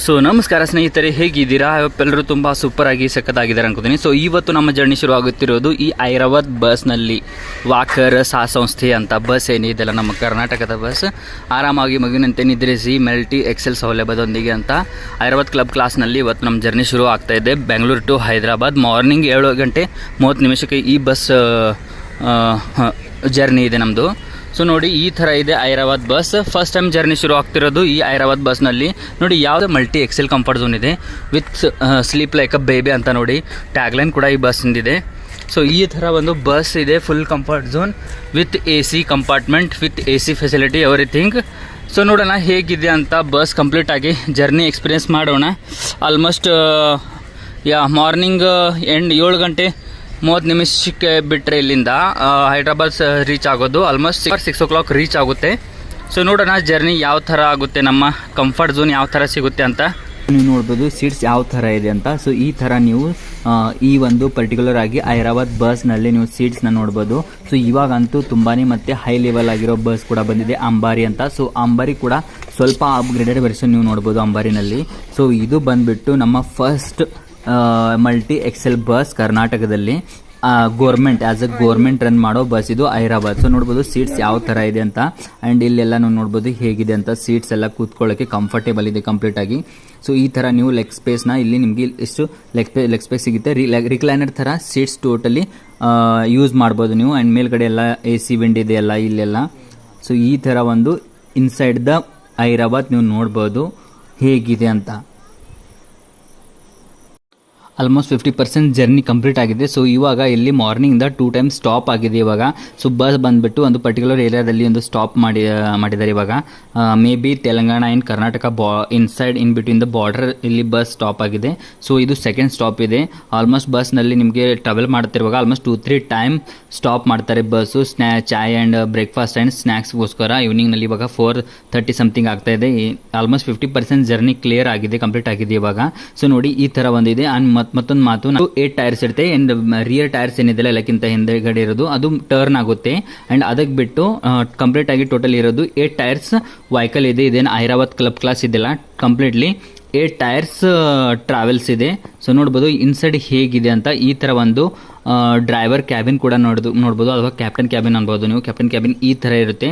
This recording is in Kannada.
ಸೊ ನಮಸ್ಕಾರ ಸ್ನೇಹಿತರೆ, ಹೇಗಿದ್ದೀರಾ? ಎಲ್ಲರೂ ತುಂಬ ಸೂಪರ್ ಆಗಿ ಸಖತ್ತಾಗಿದ್ದಾರೆ ಅನ್ಕೋತೀನಿ. ಸೊ ಇವತ್ತು ನಮ್ಮ ಜರ್ನಿ ಶುರು ಆಗುತ್ತಿರೋದು ಈ ಐರಾವತ್ ಬಸ್ನಲ್ಲಿ ವಾಕರ್ ಸಾ ಸಂಸ್ಥೆ ಅಂತ ಬಸ್ ಏನಿದೆಲ್ಲ ನಮ್ಮ ಕರ್ನಾಟಕದ ಬಸ್ ಆರಾಮಾಗಿ ಮಗುವಿನಂತೆ ನಿದ್ರಿಸಿ, ಮೆಲ್ಟಿ ಎಕ್ಸೆಲ್ ಸೌಲಭ್ಯದೊಂದಿಗೆ ಅಂತ ಐರಾವತ್ ಕ್ಲಬ್ ಕ್ಲಾಸ್ನಲ್ಲಿ ಇವತ್ತು ನಮ್ಮ ಜರ್ನಿ ಶುರು ಆಗ್ತಾ ಇದೆ. ಬೆಂಗಳೂರು ಟು ಹೈದರಾಬಾದ್ ಮಾರ್ನಿಂಗ್ ಏಳು ಗಂಟೆ ಮೂವತ್ತು ನಿಮಿಷಕ್ಕೆ ಈ ಬಸ್ ಜರ್ನಿ ಇದೆ ನಮ್ಮದು ಸೊ ನೋಡಿ, ಈ ಥರ ಇದೆ Airavat bus. First time journey ಶುರು ಆಗ್ತಿರೋದು ಈ ಐರಾವತ್ ಬಸ್ನಲ್ಲಿ. ನೋಡಿ, ಯಾವುದೇ ಮಲ್ಟಿ ಎಕ್ಸೆಲ್ ಕಂಫರ್ಟ್ ಝೋನ್ ಇದೆ. With sleep like a baby ಅಂತ ನೋಡಿ ಟ್ಯಾಗ್ಲೈನ್ ಕೂಡ ಈ ಬಸ್ಸಿಂದಿದೆ. ಸೊ ಈ ಥರ ಒಂದು ಬಸ್ ಇದೆ full comfort zone with A C compartment with A C facility everything so ನೋಡೋಣ ಹೇಗಿದೆ ಅಂತ ಬಸ್ ಕಂಪ್ಲೀಟ್ ಆಗಿ ಜರ್ನಿ ಎಕ್ಸ್ಪೀರಿಯನ್ಸ್ ಮಾಡೋಣ. ಆಲ್ಮೋಸ್ಟ್ ಯಾ ಮಾರ್ನಿಂಗ್ ಎಂಡ್ ಏಳು ಗಂಟೆ ಮೂವತ್ತು ನಿಮಿಷಕ್ಕೆ ಬಿಟ್ಟರೆ ಇಲ್ಲಿಂದ ಹೈದ್ರಾಬಾದ್ ರೀಚ್ ಆಗೋದು. Almost six o'clock reach ಆಗುತ್ತೆ. ಸೊ ನೋಡೋಣ ಜರ್ನಿ ಯಾವ ಥರ ಆಗುತ್ತೆ, ನಮ್ಮ ಕಂಫರ್ಟ್ ಝೋನ್ ಯಾವ ಥರ ಸಿಗುತ್ತೆ ಅಂತ. ನೀವು ನೋಡ್ಬೋದು ಸೀಟ್ಸ್ ಯಾವ ಥರ ಇದೆ ಅಂತ. ಸೊ ಈ ಥರ ನೀವು ಈ ಒಂದು ಪರ್ಟಿಕ್ಯುಲರ್ ಆಗಿ ಹೈದರಾಬಾದ್ ಬಸ್ನಲ್ಲಿ ನೀವು ಸೀಟ್ಸ್ನ ನೋಡ್ಬೋದು. ಸೊ ಇವಾಗಂತೂ ತುಂಬಾ ಮತ್ತೆ ಹೈ ಲೆವೆಲ್ ಆಗಿರೋ ಬಸ್ ಕೂಡ ಬಂದಿದೆ, ಅಂಬಾರಿ ಅಂತ. ಸೊ ಅಂಬಾರಿ ಕೂಡ ಸ್ವಲ್ಪ ಅಪ್ಗ್ರೇಡೆಡ್ ವೆರ್ಷನ್ ನೀವು ನೋಡ್ಬೋದು ಅಂಬಾರಿನಲ್ಲಿ. ಸೊ ಇದು ಬಂದ್ಬಿಟ್ಟು ನಮ್ಮ ಫಸ್ಟ್ ಮಲ್ಟಿ ಎಕ್ಸೆಲ್ ಬಸ್ ಕರ್ನಾಟಕದಲ್ಲಿ government as a government run ಮಾಡೋ ಬಸ್ ಇದು ಹೈದರಾಬಾದ್. ಸೊ ನೋಡ್ಬೋದು ಸೀಟ್ಸ್ ಯಾವ ಥರ ಇದೆ ಅಂತ. ಆ್ಯಂಡ್ ಇಲ್ಲೆಲ್ಲ ನಾವು ನೋಡ್ಬೋದು ಹೇಗಿದೆ ಅಂತ. ಸೀಟ್ಸ್ ಎಲ್ಲ ಕೂತ್ಕೊಳ್ಳೋಕ್ಕೆ ಕಂಫರ್ಟೇಬಲ್ ಇದೆ ಕಂಪ್ಲೀಟಾಗಿ ಸೊ ಈ ಥರ ನೀವು ಲೆಗ್ ಸ್ಪೇಸ್ನ ಇಲ್ಲಿ ನಿಮಗೆ ಎಷ್ಟು ಲೆಗ್ ಸ್ಪೇ ಲೆಗ್ ಸ್ಪೇಸ್ ಸಿಗುತ್ತೆ. ರಿ ರಿಕ್ಲೈನರ್ ಥರ ಸೀಟ್ಸ್ ಟೋಟಲಿ ಯೂಸ್ ಮಾಡ್ಬೋದು ನೀವು. ಆ್ಯಂಡ್ ಮೇಲ್ಗಡೆ ಎಲ್ಲ ಎ ಸಿ ವಿಂಡ್ ಇದೆ ಎಲ್ಲ ಇಲ್ಲೆಲ್ಲ. ಸೊ ಈ ಥರ ಒಂದು ಇನ್ಸೈಡ್ ದ ಹೈದರಾಬಾದ್ ನೀವು ನೋಡ್ಬೋದು ಹೇಗಿದೆ ಅಂತ. Almost fifty percent journey complete ಆಗಿದೆ. ಸೊ ಇವಾಗ ಇಲ್ಲಿ ಮಾರ್ನಿಂಗಿಂದ ಟೂ ಟೈಮ್ ಸ್ಟಾಪ್ ಆಗಿದೆ ಇವಾಗ. ಸೊ ಬಸ್ ಬಂದುಬಿಟ್ಟು ಒಂದು ಪರ್ಟಿಕ್ಯುಲರ್ ಏರಿಯಾದಲ್ಲಿ ಒಂದು ಸ್ಟಾಪ್ ಮಾಡಿ ಮಾಡಿದ್ದಾರೆ ಇವಾಗ. Maybe Telangana in Karnataka ಬಾ inside in between the border ಇಲ್ಲಿ ಬಸ್ ಸ್ಟಾಪ್ ಆಗಿದೆ. ಸೊ ಇದು ಸೆಕೆಂಡ್ ಸ್ಟಾಪ್ ಇದೆ. ಆಲ್ಮೋಸ್ಟ್ ಬಸ್ನಲ್ಲಿ ನಿಮಗೆ travel ಮಾಡ್ತಿರುವಾಗ almost two three time stop ಮಾಡ್ತಾರೆ ಬಸ್ಸು ಸ್ನ್ಯಾ ಚಾಯ್ ಆ್ಯಂಡ್ ಬ್ರೇಕ್ಫಾಸ್ಟ್ ಆ್ಯಂಡ್ ಸ್ನ್ಯಾಕ್ಸ್ಗೋಸ್ಕರ ಈವ್ನಿಂಗ್ನಲ್ಲಿ ಇವಾಗ ಫೋರ್ ತರ್ಟಿ ಸಮಥಿಂಗ್ ಆಗ್ತಾ ಇದೆ. Almost fifty percent journey clear ಆಗಿದೆ ಕಂಪ್ಲೀಟ್ ಆಗಿದೆ ಇವಾಗ. ಸೊ ನೋಡಿ ಈ ಥರ ಒಂದಿದೆ. ಆ್ಯಂಡ್ ಮತ್ ಮತ್ತೊಂದು ಮಾತು, ನಾವು ಏಟ್ ಟೈರ್ಸ್ ಇರುತ್ತೆ ಅಂಡ್ ರಿಯರ್ ಟೈರ್ಸ್ ಏನಿದೆ ಎಲ್ಲಕ್ಕಿಂತ ಹಿಂದೆಗಡೆ ಇರೋದು, ಅದು ಟರ್ನ್ ಆಗುತ್ತೆ. ಅಂಡ್ ಅದಕ್ಕೆ ಬಿಟ್ಟು ಕಂಪ್ಲೀಟ್ ಆಗಿ ಟೋಟಲ್ ಇರೋದು ಏಟ್ ಟೈರ್ಸ್ ವೈಕಲ್ ಇದೆ, ಇದೇನು ಐರಾವತ್ ಕ್ಲಬ್ ಕ್ಲಾಸ್ ಇದೆಲ್ಲ ಕಂಪ್ಲೀಟ್ಲಿ ಏಟ್ ಟೈರ್ಸ್ ಟ್ರಾವೆಲ್ಸ್ ಇದೆ. ಸೊ ನೋಡ್ಬೋದು ಇನ್ಸೈಡ್ ಹೇಗಿದೆ ಅಂತ, ಈ ಥರ ಒಂದು ಡ್ರೈವರ್ ಕ್ಯಾಬಿನ್ ಕೂಡ ನೋಡೋದು, ನೋಡ್ಬೋದು, ಅಥವಾ ಕ್ಯಾಪ್ಟನ್ ಕ್ಯಾಬಿನ್ ಅನ್ಬೋದು ನೀವು. ಕ್ಯಾಪ್ಟನ್ ಕ್ಯಾಬಿನ್ ಈ ಥರ ಇರುತ್ತೆ.